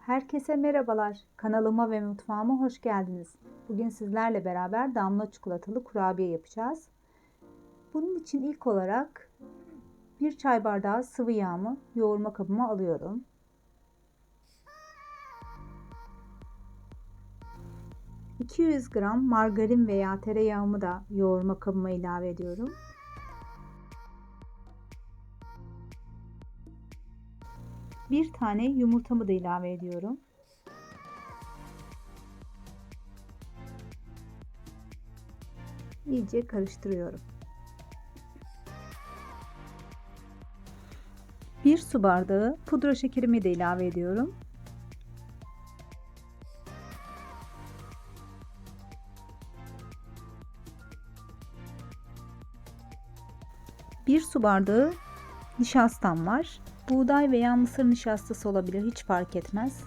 Herkese merhabalar. Kanalıma ve mutfağıma hoş geldiniz. Bugün sizlerle beraber damla çikolatalı kurabiye yapacağız. Bunun için ilk olarak bir çay bardağı sıvı yağımı yoğurma kabıma alıyorum. ...200 gram margarin veya tereyağımı da yoğurma kabıma ilave ediyorum. Bir tane yumurtamı da ilave ediyorum. İyice karıştırıyorum. Bir su bardağı pudra şekerimi de ilave ediyorum. Bir su bardağı nişastam var. Buğday veya mısır nişastası olabilir hiç fark etmez.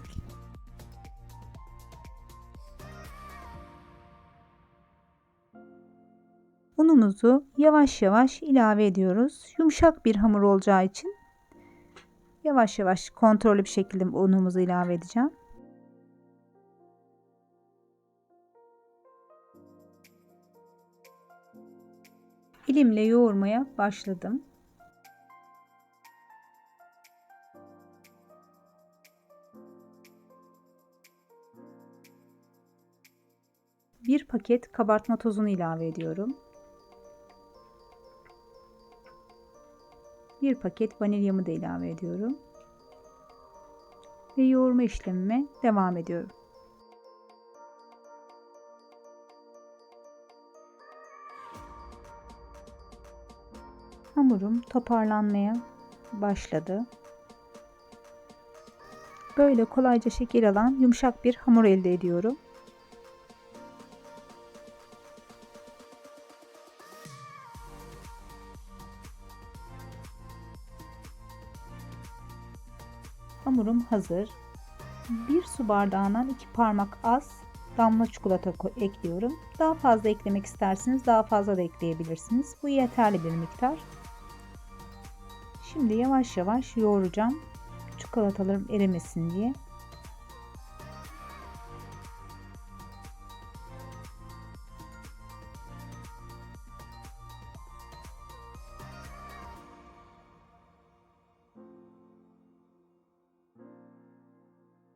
Unumuzu yavaş yavaş ilave ediyoruz. Yumuşak bir hamur olacağı için yavaş yavaş kontrollü bir şekilde unumuzu ilave edeceğim. Elimle yoğurmaya başladım. Bir paket kabartma tozunu ilave ediyorum. Bir paket vanilyamı da ilave ediyorum. Ve yoğurma işlemime devam ediyorum. Hamurum toparlanmaya başladı. Böyle kolayca şekil alan yumuşak bir hamur elde ediyorum. Hamurum hazır. Bir su bardağından iki parmak az damla çikolata ekliyorum. Daha fazla eklemek isterseniz daha fazla da ekleyebilirsiniz. Bu yeterli bir miktar. Şimdi yavaş yavaş yoğuracağım. Çikolatalarım erimesin diye.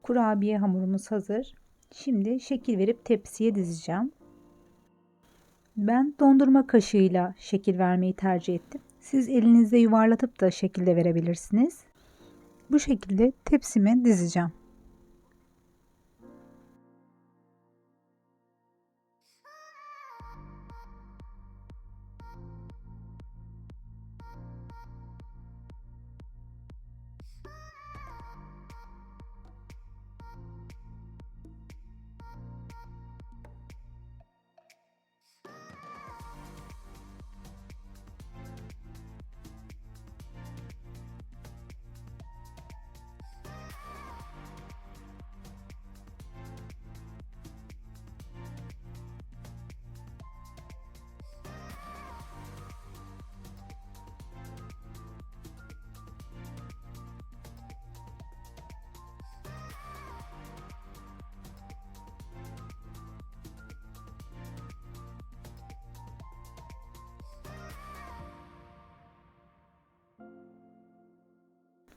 Kurabiye hamurumuz hazır. Şimdi şekil verip tepsiye dizeceğim. Ben dondurma kaşığıyla şekil vermeyi tercih ettim. Siz elinizde yuvarlatıp da şekilde verebilirsiniz. Bu şekilde tepsime dizeceğim.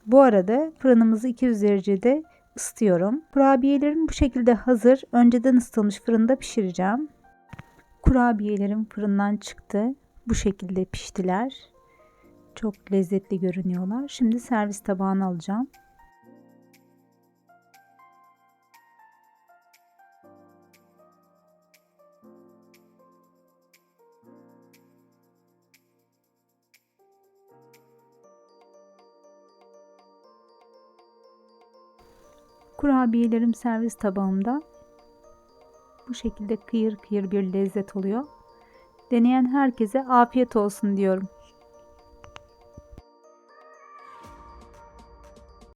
Bu arada fırınımızı 200 derecede ısıtıyorum. Kurabiyelerim bu şekilde hazır. Önceden ısıtılmış fırında pişireceğim. Kurabiyelerim fırından çıktı. Bu şekilde piştiler. Çok lezzetli görünüyorlar. Şimdi servis tabağına alacağım. Kurabiyelerim servis tabağımda. Bu şekilde kıyır kıyır bir lezzet oluyor. Deneyen herkese afiyet olsun diyorum.